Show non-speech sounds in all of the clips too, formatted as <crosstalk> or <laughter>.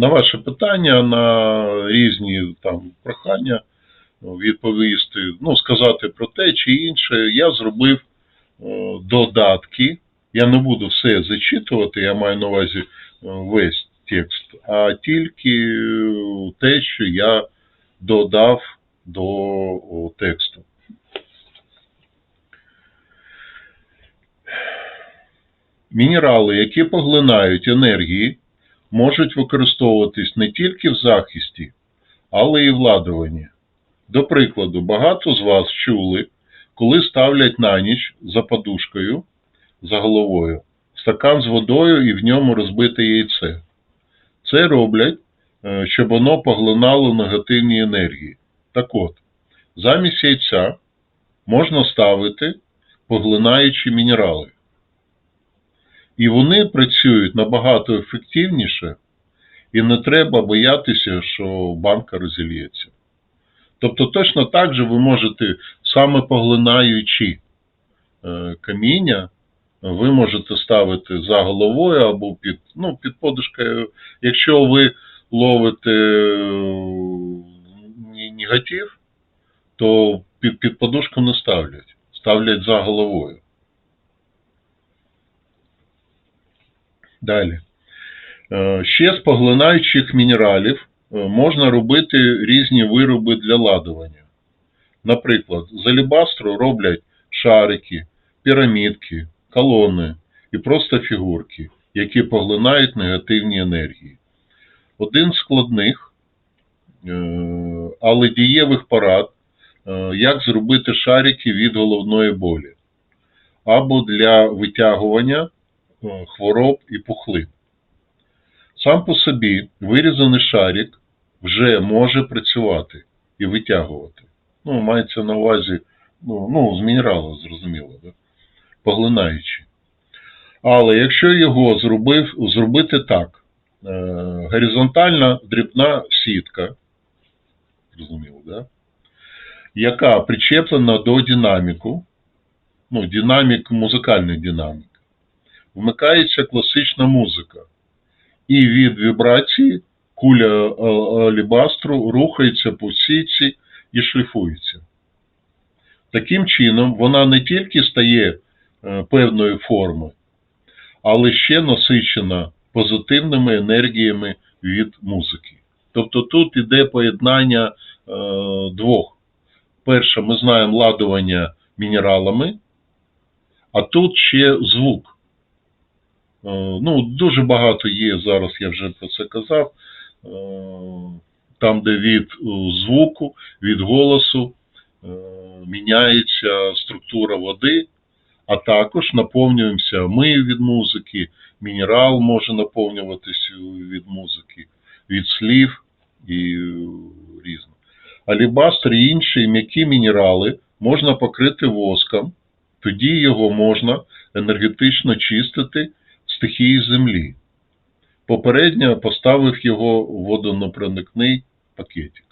на ваше питання, на різні там прохання відповісти, ну, сказати про те чи інше, я зробив е, додатки. Я не буду все зачитувати, я маю на увазі е, весь текст, а тільки е, те, що я додав до тексту. Мінерали, які поглинають енергії, можуть використовуватись не тільки в захисті, але і в ладуванні. До прикладу, багато з вас чули, коли ставлять на ніч за подушкою, за головою, стакан з водою і в ньому розбите яйце. Це роблять, е, щоб воно поглинало негативні енергії. Так от, замість яйця можна ставити поглинаючі мінерали. І вони працюють набагато ефективніше, і не треба боятися, що банка розілється. Тобто точно так же ви можете, саме поглинаючи е, каміння, ви можете ставити за головою або під, ну, під подушкою. Якщо ви ловите е, негатив, то під, під подушку не ставлять, ставлять за головою. Далі. Е, Ще з поглинаючих мінералів е, можна робити різні вироби для ладування. Наприклад, з алебастру роблять шарики, пірамідки, колони і просто фігурки, які поглинають негативні енергії. Один з складних, е, але дієвих порад, як зробити шарики від головної болі, або для витягування хвороб і пухлин. Сам по собі вирізаний шарик вже може працювати і витягувати. Ну, мається на увазі, ну, ну з мінералу, зрозуміло, да? поглинаючи. Але якщо його зробив, зробити так, е, горизонтальна дрібна сітка, зрозуміло, да? яка причеплена до динаміку, ну, динамік, музикальний динамік, вмикається класична музика. І від вібрації куля е, алібастру рухається по сітці і шліфується. Таким чином, вона не тільки стає е, певної форми, але ще насичена позитивними енергіями від музики. Тобто тут іде поєднання е, двох. Перше, ми знаємо ладування мінералами, а тут ще звук. Е, Ну, дуже багато є зараз, я вже про це казав. е, Там, де від е, звуку, від голосу міняється структура води, а також наповнюємося ми від музики, мінерал може наповнюватися від музики, від слів і е, різно. Алібастр і інші м'які мінерали можна покрити воском, тоді його можна енергетично чистити стихії землі. Попередньо поставив його в водонепроникний пакетик.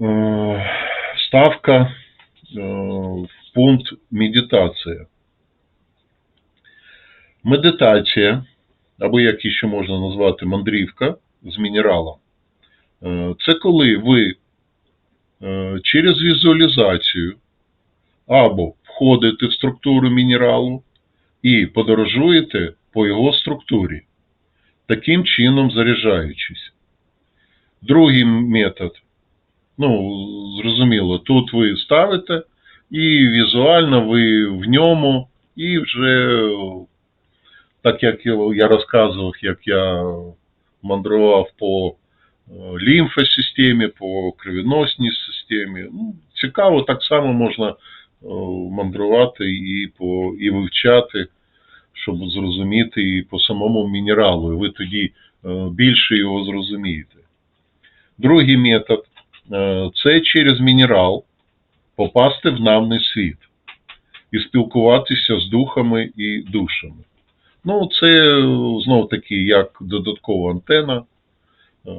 Е, Ставка е, в пункт медитація. Медитація, або як ще можна назвати мандрівка з мінералом, е, це коли ви е, через візуалізацію або входите в структуру мінералу і подорожуєте по його структурі, таким чином заряджаючись. Другий метод, ну, зрозуміло, тут ви ставите, і візуально ви в ньому, і вже, так як я розказував, як я мандрував по е, лімфосистемі, по кровіносній системі. Ну, цікаво, так само можна е, мандрувати і, по, і вивчати, щоб зрозуміти і по самому мінералу. І ви тоді е, більше його зрозумієте. Другий метод е, це через мінерал попасти в намний світ і спілкуватися з духами і душами. Ну, це знов таки як додаткова антена. Е,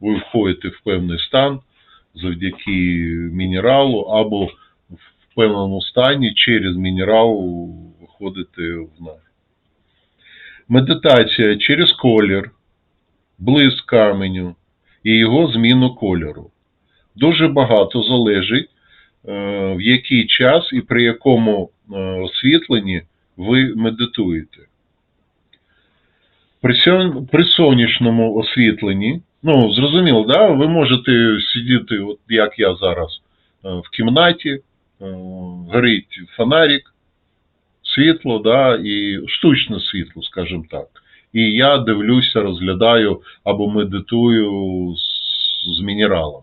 Ви входите в певний стан завдяки мінералу, або в певному стані через мінерал виходите в нас. медитація через колір, блиск каменю і його зміну кольору. Дуже багато залежить, е, в який час і при якому е, освітленні ви медитуєте. При, сонячному освітленні, ну, зрозуміло, да? ви можете сидіти, от як я зараз, е, в кімнаті, горить фонарик, світло, да, і штучне світло, скажімо так. І я дивлюся, розглядаю або медитую з, з мінералом.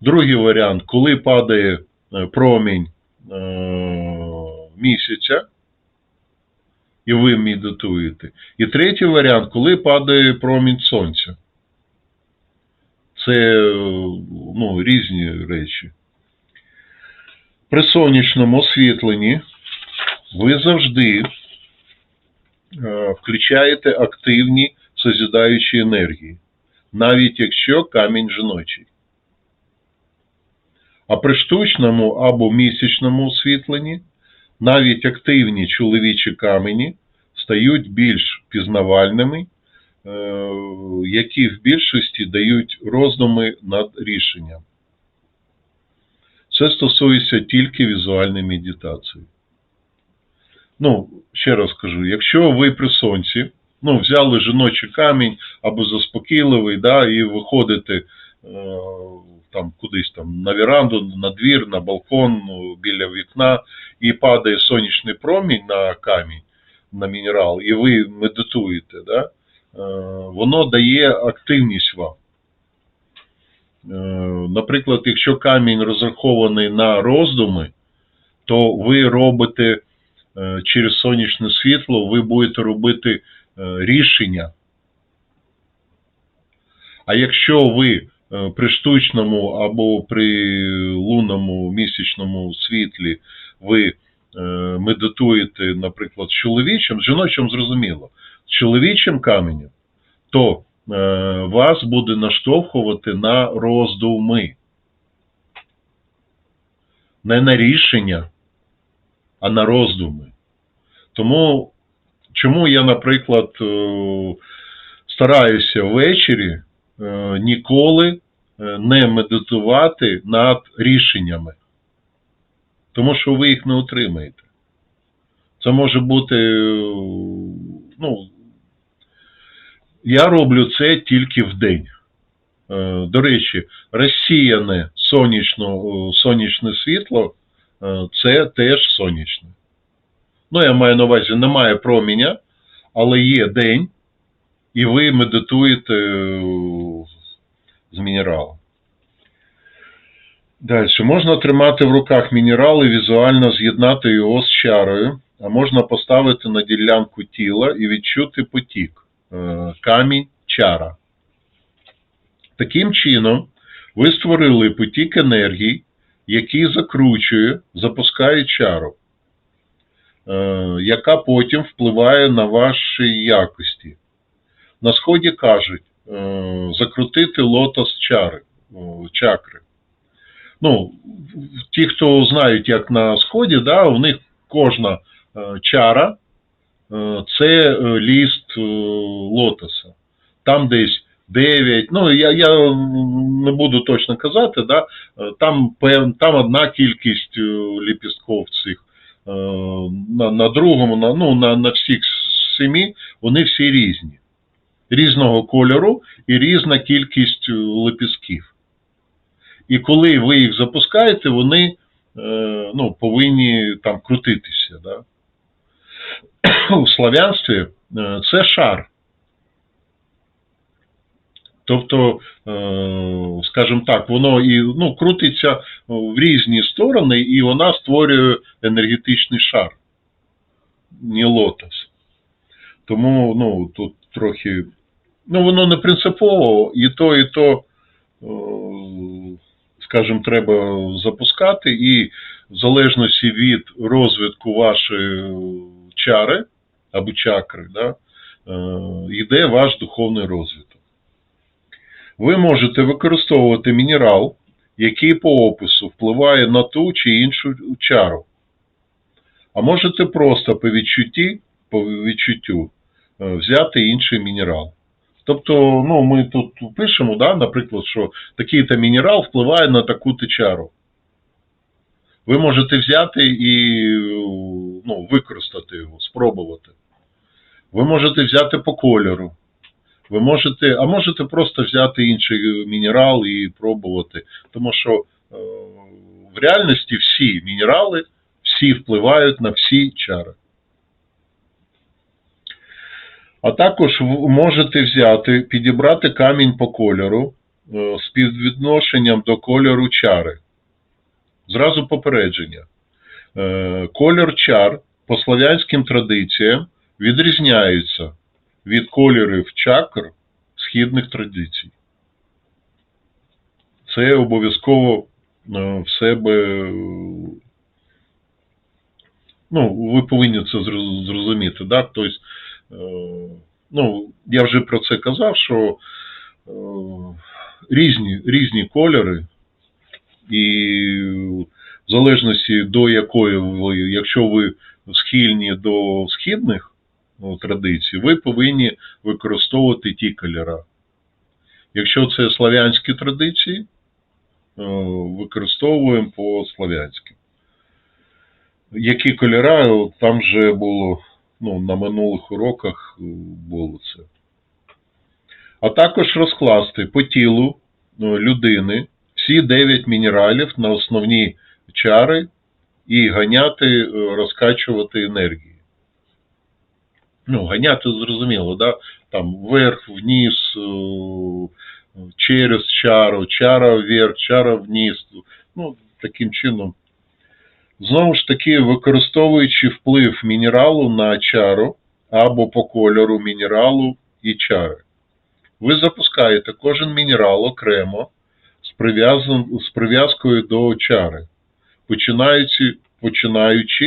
Другий варіант, коли падає е, промінь е, місяця, і ви медитуєте. І третій варіант, коли падає промінь сонця. Це е, ну, різні речі. При сонячному освітленні ви завжди е, включаєте активні созідаючі енергії, навіть якщо камінь жіночий. А при штучному або місячному освітленні навіть активні чоловічі камені стають більш пізнавальними, е, які в більшості дають роздуми над рішенням. Це стосується тільки візуальної медитації. Ну, ще раз кажу, якщо ви при сонці, ну, взяли жіночий камінь або заспокійливий, да, і виходите е, там кудись там на веранду, на двір, на балкон, ну, біля вікна, і падає сонячний промінь на камінь, на мінерал, і ви медитуєте, да, е, воно дає активність вам. Е, Наприклад, якщо камінь розрахований на роздуми, то ви робите через сонячне світло, ви будете робити е, рішення. А якщо ви е, при штучному або при лунному місячному світлі ви е, медитуєте, наприклад, з чоловічим, з жіночим зрозуміло, з чоловічим каменем, то е, вас буде наштовхувати на роздуми. Не на рішення, а на роздуми. Тому, чому я, наприклад, е, стараюся ввечері е, ніколи е, не медитувати над рішеннями. Тому що ви їх не отримаєте. Це може бути, ну, я роблю це тільки в день. До речі, розсіяне сонячне світло це теж сонячне. Ну, я маю на увазі, немає проміня, але є день, і ви медитуєте е, з мінералом. Далі. Можна тримати в руках мінерал і візуально з'єднати його з чарою, а можна поставити на ділянку тіла і відчути потік. Е, Камінь чара. Таким чином, ви створили потік енергії, який закручує, запускає чару, е, яка потім впливає на ваші якості. На сході кажуть, е, закрутити лотос чари, чакри. Ну, ті, хто знають, як на сході, да, у них кожна е, чара це ліст лотоса. Там десь 9, ну я, я не буду точно казати, да, там, там одна кількість е, ліпістків цих. Е, На, на другому, на, ну, на, на всіх сімі, вони всі різні. Різного кольору і різна кількість е, лепістків. І коли ви їх запускаєте, вони е, ну, повинні там крутитися. Да? <coughs> У славянстві це шар. Тобто, е, скажімо так, воно і ну, крутиться в різні сторони, і вона створює енергетичний шар, не лотос. Тому ну, тут трохи. Ну, воно не принципово, і то, і то, е, скажімо, треба запускати, і в залежності від розвитку вашої чари або чакри, да, е, йде ваш духовний розвиток. Ви можете використовувати мінерал, який по опису впливає на ту чи іншу чару. А можете просто по відчутті, по відчуттю е, взяти інший мінерал. Тобто, ну, ми тут пишемо, да, наприклад, що такий-то мінерал впливає на таку-то чару. Ви можете взяти і ну, використати його, спробувати. Ви можете взяти по кольору. Ви можете, а можете просто взяти інший мінерал і пробувати. Тому що е, в реальності всі мінерали, всі впливають на всі чари. А також можете взяти, підібрати камінь по кольору е, з співвідношенням до кольору чари. Зразу попередження. Е, Кольор чар по славянським традиціям відрізняються від кольорів чакр східних традицій. Це обов'язково е, в себе. е, Ну, ви повинні це зрозуміти, да? Тобто, е, ну, я вже про це казав, що різні, різні кольори, і в залежності до якої ви, якщо ви схильні до східних ну, традицій, ви повинні використовувати ті кольори. Якщо це славянські традиції, е, використовуємо по славянськи. Які кольори, там вже було ну, на минулих уроках е, було це. А також розкласти по тілу ну, людини всі 9 мінералів на основні чари і ганяти, е, розкачувати енергії. Ну, ганяти зрозуміло, да? там вверх, вниз, е, через чару, чара вверх, чара вниз. Ну, таким чином. Знову ж таки, використовуючи вплив мінералу на чару або по кольору мінералу і чари. Ви запускаєте кожен мінерал окремо з, прив'язкою до чари, починаючи, починаючи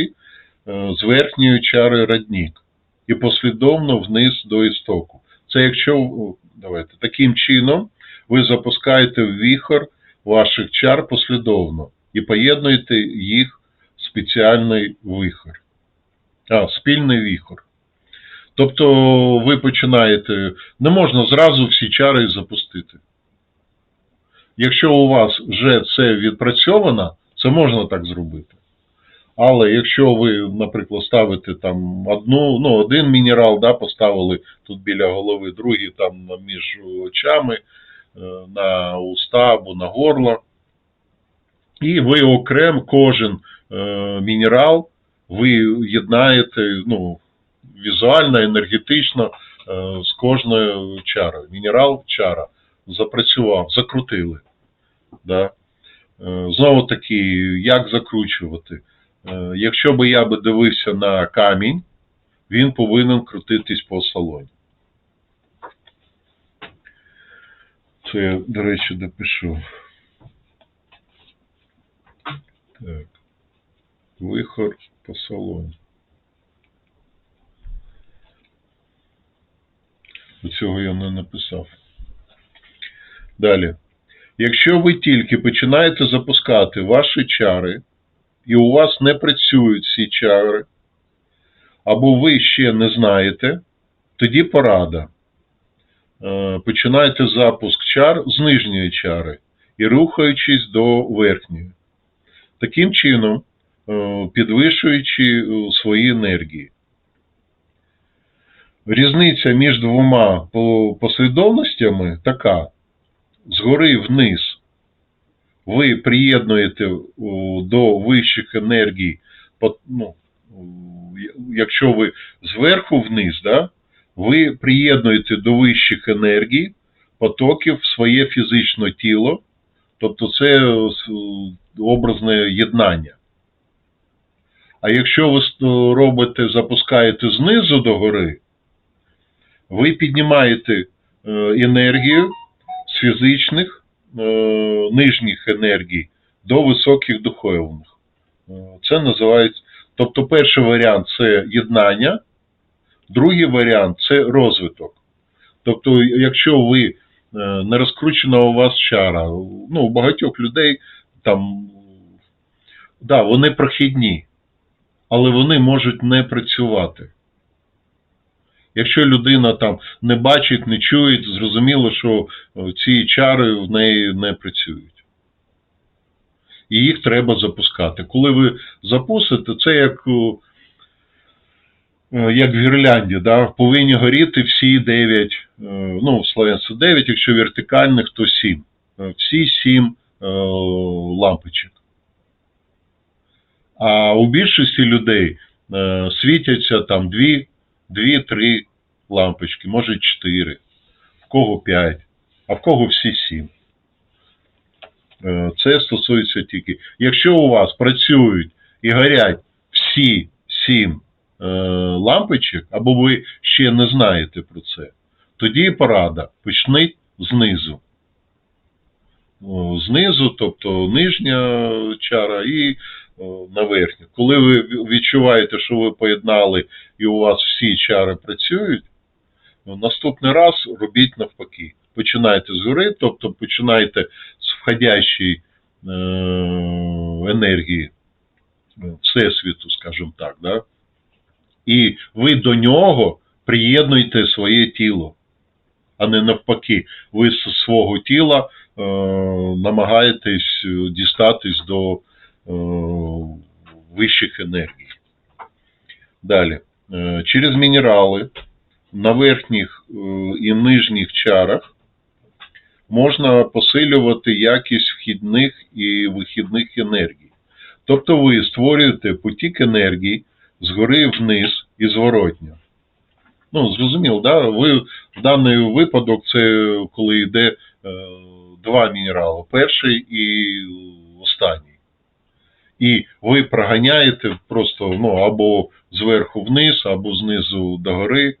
е, з верхньої чари родник і послідовно вниз до істоку. Це якщо давайте, таким чином ви запускаєте в віхор ваших чар послідовно і поєднуєте їх в спеціальний вихор. А, спільний віхор. Тобто ви починаєте, не можна зразу всі чари запустити. Якщо у вас вже це відпрацьовано, це можна так зробити. Але якщо ви, наприклад, ставите там одну, ну, один мінерал, да, поставили тут біля голови, другий там між очами, е, на уста або на горло, і ви окрем кожен е, мінерал ви єднаєте ну, візуально, енергетично е, з кожною чарою. Мінерал, чара запрацював, закрутили. Да? Знову таки, як закручувати? Е, Якщо би я би дивився на камінь, він повинен крутитись по салоні. Це я, до речі, допишу. Так. Вихор по салоні. Цього я не написав. Далі. Якщо ви тільки починаєте запускати ваші чари, і у вас не працюють ці чари, або ви ще не знаєте, тоді порада. Е, Починайте запуск чар з нижньої чари і рухаючись до верхньої. Таким чином, е, підвищуючи е, свої енергії. Різниця між двома послідовностями така: згори вниз ви приєднуєте до вищих енергій, ну, якщо ви зверху вниз, да, ви приєднуєте до вищих енергій потоків своє фізичне тіло, тобто це е, образне єднання. А якщо ви робите, запускаєте знизу до гори, ви піднімаєте е, енергію з фізичних е, нижніх енергій до високих духовних. Е, Це називається. Тобто, перший варіант це єднання, другий варіант це розвиток. Тобто, якщо ви е, не розкручена у вас чара, ну, у багатьох людей там, да, вони прохідні, але вони можуть не працювати. Якщо людина там не бачить, не чує, зрозуміло, що е, ці чари в неї не працюють. І їх треба запускати. Коли ви запустите, це як, е, як в Гірлянді, да? повинні горіти всі 9, ну, в Словенці 9, якщо вертикальних, то 7. Е, Всі 7 е, лампочок. А у більшості людей е, світяться там 2, 2-3 лампочки, може 4, в кого 5, а в кого всі 7. Е, Це стосується тільки. Якщо у вас працюють і горять всі 7 е, лампочок, або ви ще не знаєте про це, тоді порада почніть знизу. Знизу, тобто нижня чара і на верхню. Коли ви відчуваєте, що ви поєднали і у вас всі чари працюють, ну, наступний раз робіть навпаки. Починайте згори, тобто починайте з входящої е, енергії е, Всесвіту, скажімо так, да? і ви до нього приєднуєте своє тіло, а не навпаки. Ви з свого тіла е, намагаєтесь е, дістатись до е, вищих енергій. Далі. Е, через мінерали на верхніх і нижніх чарах можна посилювати якість вхідних і вихідних енергій. Тобто ви створюєте потік енергії згори вниз і зворотньо. Ну, зрозуміло, да? ви в даний випадок це коли йде е, два мінерали, перший і останній. І ви проганяєте просто ну, або зверху вниз, або знизу догори.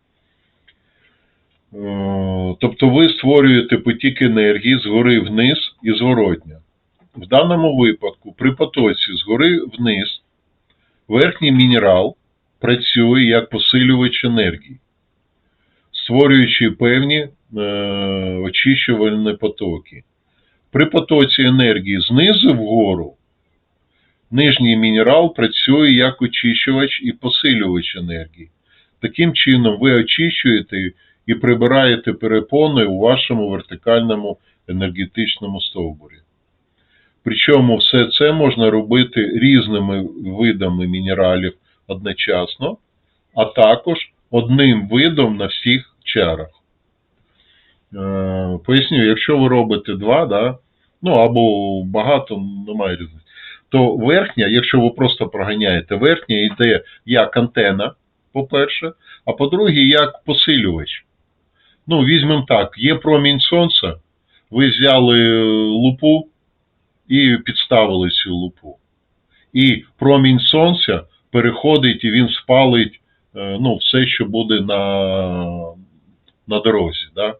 Е, Тобто ви створюєте потік енергії згори вниз і зворотньо. В даному випадку при потоці згори вниз верхній мінерал працює як посилювач енергії, створюючи певні е, очищувальні потоки. При потоці енергії знизу вгору нижній мінерал працює як очищувач і посилювач енергії. Таким чином, ви очищуєте і прибираєте перепони у вашому вертикальному енергетичному стовбурі. Причому все це можна робити різними видами мінералів одночасно, а також одним видом на всіх чарах. Е, Поясню, якщо ви робите два, да, ну або багато, немає різниці, то верхня, якщо ви просто проганяєте, верхня йде як антена, по-перше, а по-друге, як посилювач. Ну, візьмемо так, є промінь сонця, ви взяли лупу і підставили цю лупу. І промінь сонця переходить і він спалить е, ну, все, що буде на, на дорозі. Да?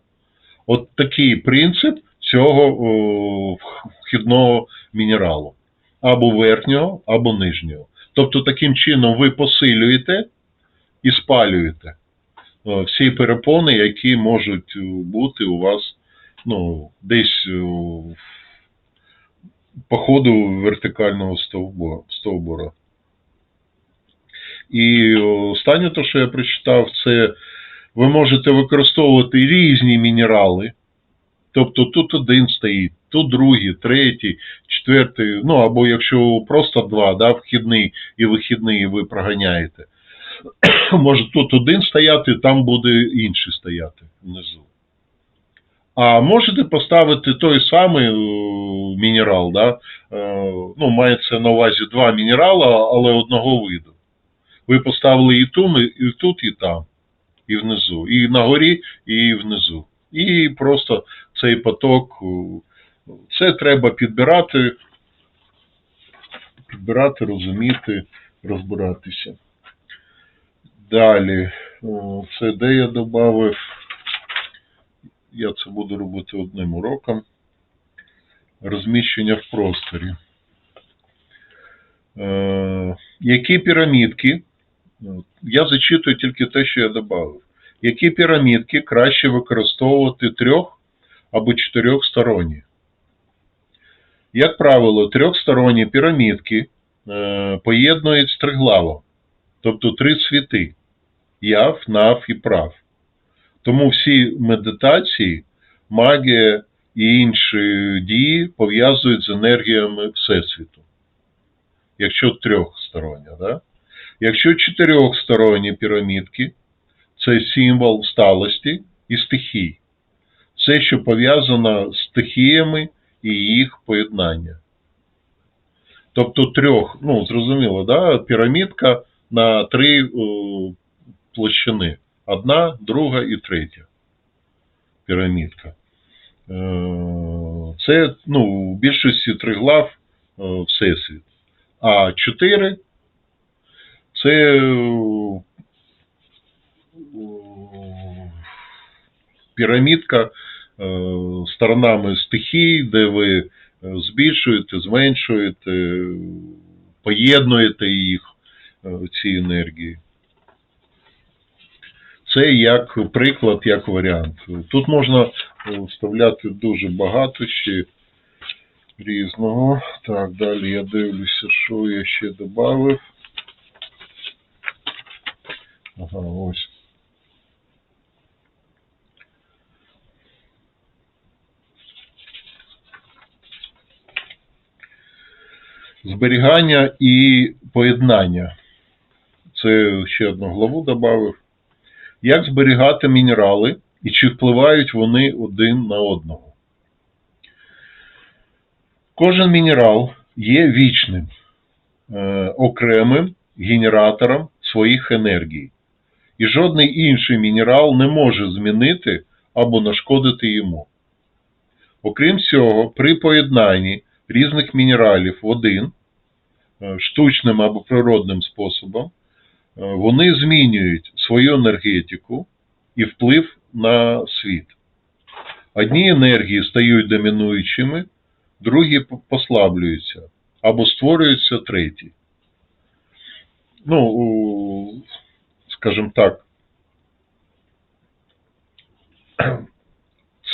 От такий принцип цього о, вхідного мінералу. Або верхнього, або нижнього. Тобто, таким чином ви посилюєте і спалюєте е, всі перепони, які можуть е, бути у вас ну, десь е, по ходу вертикального стовбура. І останнє, те, що я прочитав, це ви можете використовувати різні мінерали. Тобто тут один стоїть, тут другий, третій, четвертий, ну або якщо просто два, да, вхідний і вихідний ви проганяєте. <clears throat> Може тут один стояти, там буде інший стояти внизу. А можете поставити той самий е, мінерал, да? е, ну, мається на увазі два мінерала, але одного виду. Ви поставили і тут, і тут, і там, і внизу, і на горі, і внизу. І просто цей поток, е, це треба підбирати, підбирати, розуміти, розбиратися. Далі, це де я додав. Я це буду робити одним уроком. Розміщення в просторі. Е, які пірамідки? Я зачитую тільки те, що я додав. Які пірамідки краще використовувати трьох або чотирьохсторонні? Як правило, трьохсторонні пірамідки е, поєднують стриглаво, тобто три світи яв, нав і прав. Тому всі медитації, магія і інші дії пов'язують з енергіями Всесвіту. Якщо трьохстороння, да? Якщо чотирьохсторонні пірамідки, це символ сталості і стихій. Все, що пов'язано з стихіями і їх поєднання. Тобто трьох, ну, зрозуміло, да? пірамідка на три о, площини. Одна, друга і третя пірамідка. Е, Це ну, в більшості триглав е, Всесвіт. А чотири це пірамідка сторонами стихій, де ви е, збільшуєте, зменшуєте, поєднуєте їх, е, ці енергії. Це як приклад, як варіант. Тут можна е, вставляти дуже багато ще різного. Так, далі я дивлюся, що я ще додав. Ага, ось. Зберігання і поєднання. Це ще одну главу додав. Як зберігати мінерали і чи впливають вони один на одного? Кожен мінерал є вічним, е, окремим генератором своїх енергій. І жодний інший мінерал не може змінити або нашкодити йому. Окрім цього, при поєднанні різних мінералів один, е, штучним або природним способом, е, вони змінюють свою енергетику і вплив на світ. Одні енергії стають домінуючими, другі послаблюються або створюються треті. Ну, скажімо так, <clears throat>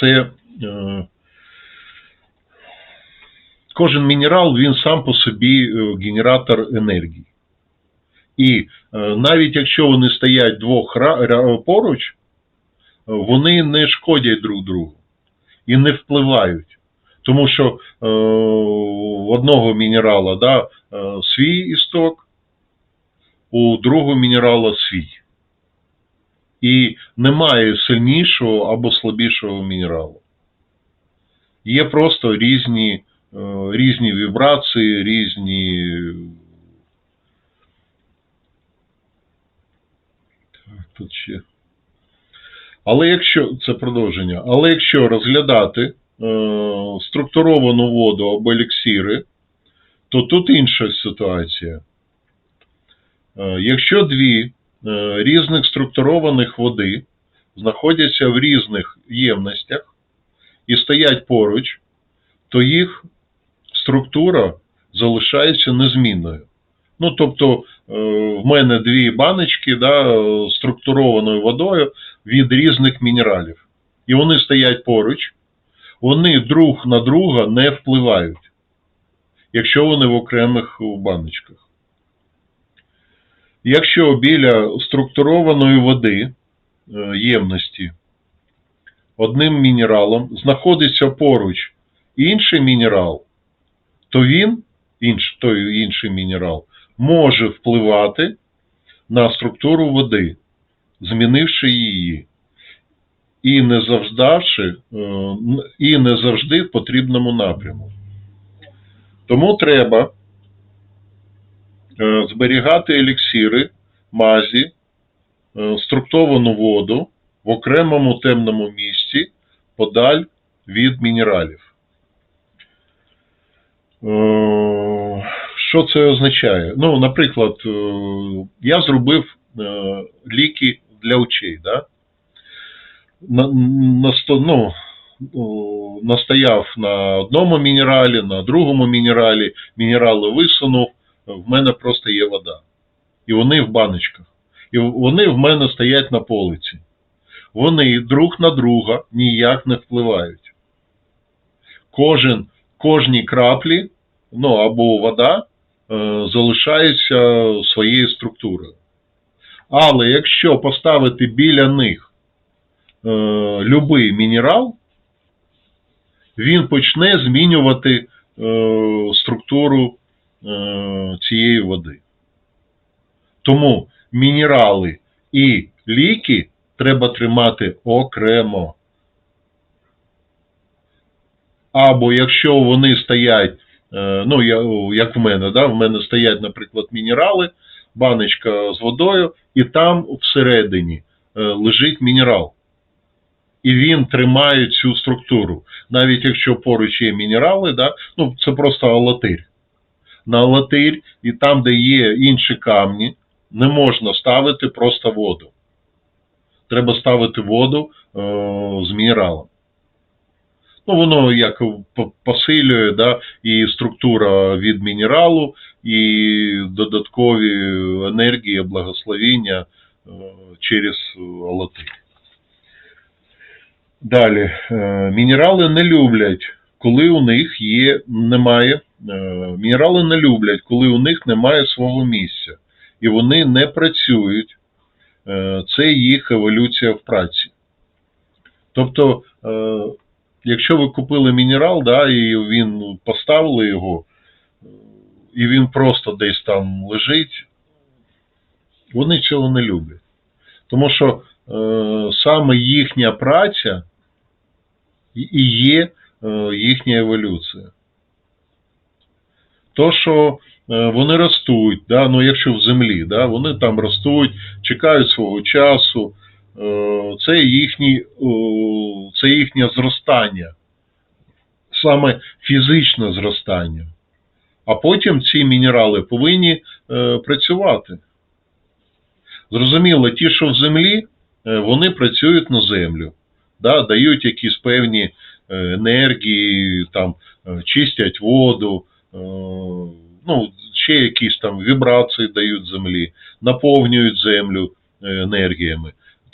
це е, кожен мінерал він сам по собі е, генератор енергії. І е, навіть якщо вони стоять двох поруч, е, вони не шкодять друг другу і не впливають. Тому що е, в одного мінерала да, е, свій істок, у другого мінерала свій. І немає сильнішого або слабішого мінералу. Є просто різні, е, різні вібрації, різні. Так, тут ще. Але якщо це продовження, але якщо розглядати е, структуровану воду або еліксири, то тут інша ситуація. Е, Якщо дві е, різних структурованих води знаходяться в різних ємностях і стоять поруч, то їх структура залишається незмінною. Ну, тобто, е, в мене дві баночки да, е, структурованою водою від різних мінералів. І вони стоять поруч, вони друг на друга не впливають, якщо вони в окремих баночках. Якщо біля структурованої води е, ємності одним мінералом знаходиться поруч інший мінерал, то він, інш, той інший мінерал, може впливати на структуру води, змінивши її, і не завждавши, е, і не завжди в потрібному напряму. Тому треба е, зберігати еліксири, мазі, е, структовану воду в окремому темному місці подаль від мінералів. Е, Що це означає? Ну, наприклад, е, я зробив е, ліки для очей. Да? Ну, настояв на одному мінералі, на другому мінералі, мінерали висунув, в мене просто є вода. І вони в баночках. І вони в мене стоять на полиці. Вони друг на друга ніяк не впливають. Кожен, кожній краплі, ну або вода, е, залишається своєю структурою. Але якщо поставити біля них любий мінерал, він почне змінювати е, структуру е, цієї води. Тому мінерали і ліки треба тримати окремо. Або якщо вони стоять, е, ну, я- як в мене, да, в мене стоять, наприклад, мінерали, баночка з водою, і там всередині е, лежить мінерал. І він тримає цю структуру. Навіть якщо поруч є мінерали, да, ну, це просто алатирь. На алатирь і там, де є інші камні, не можна ставити просто воду. Треба ставити воду е, з мінералом. Ну, воно як посилює, да, і структура від мінералу, і додаткові енергії, благословіння е, через алатирь. Далі. Е, Мінерали не люблять, коли у них є, немає. е, Мінерали не люблять, коли у них немає свого місця. І вони не працюють. Це їх еволюція в праці. Тобто, якщо ви купили мінерал, да, і він поставили його, і він просто десь там лежить, вони цього не люблять. Тому що е, саме їхня праця і- є е, їхня еволюція. То, що е, вони ростуть, да, ну якщо в землі, да, вони там ростуть, чекають свого часу, це, їхні, це їхнє зростання, саме фізичне зростання. А потім ці мінерали повинні е, працювати. Зрозуміло, ті, що в землі, е, вони працюють на землю, да, дають якісь певні е, енергії, там, е, чистять воду, е, ну, ще якісь там вібрації дають землі, наповнюють землю е, енергіями.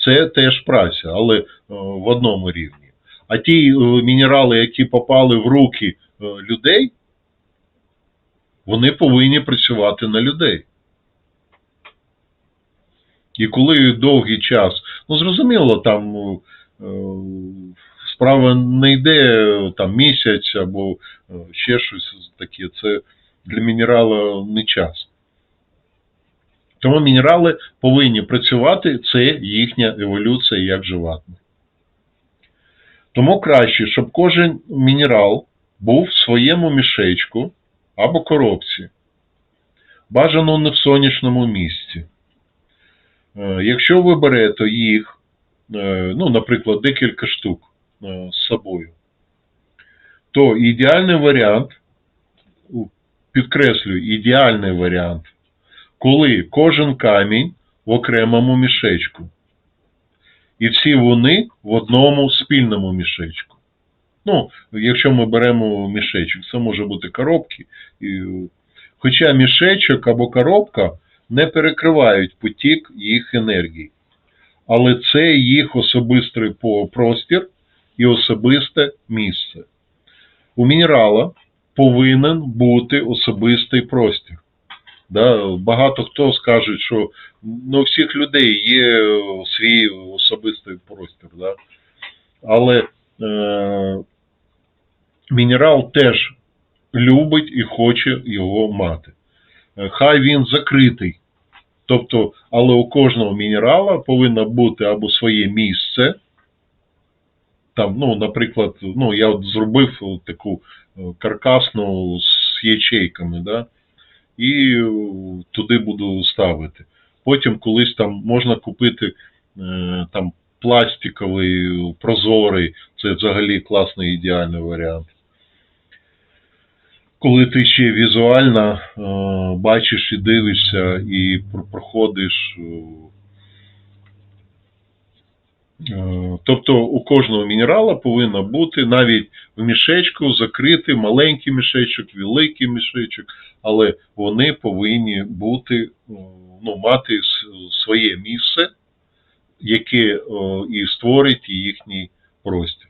Це теж праця, але е, в одному рівні. А ті е, мінерали, які попали в руки е, людей, вони повинні працювати на людей. І коли довгий час, ну зрозуміло, там справа не йде там місяць або ще щось таке. Це для мінерала не час. Тому мінерали повинні працювати, це їхня еволюція як животних. Тому краще, щоб кожен мінерал був в своєму мішечку або коробці. Бажано не в сонячному місці. Е, Якщо ви берете їх, е, ну, наприклад, декілька штук е, з собою, то ідеальний варіант, підкреслюю, ідеальний варіант, коли кожен камінь в окремому мішечку. І всі вони в одному спільному мішечку. Ну, якщо ми беремо мішечок, це може бути коробки. Хоча мішечок або коробка не перекривають потік їх енергії. Але це їх особистий простір і особисте місце. У мінерала повинен бути особистий простір. Да, багато хто скаже, що ну, у всіх людей є свій особистий простір. Да? Але е, мінерал теж любить і хоче його мати. Е, Хай він закритий. Тобто, але у кожного мінерала повинно бути або своє місце. Там, ну, наприклад, ну, я от зробив таку е, каркасну з ячейками, да? І е, туди буду ставити. Потім колись там можна купити е, там пластиковий, прозорий, це взагалі класний ідеальний варіант. Коли ти ще візуально е, бачиш і дивишся, і проходиш. Е, Тобто у кожного мінерала повинна бути навіть в мішечку закрити маленький мішечок, великий мішечок, але вони повинні бути, е, ну, мати своє місце, яке е, і створить їхній простір.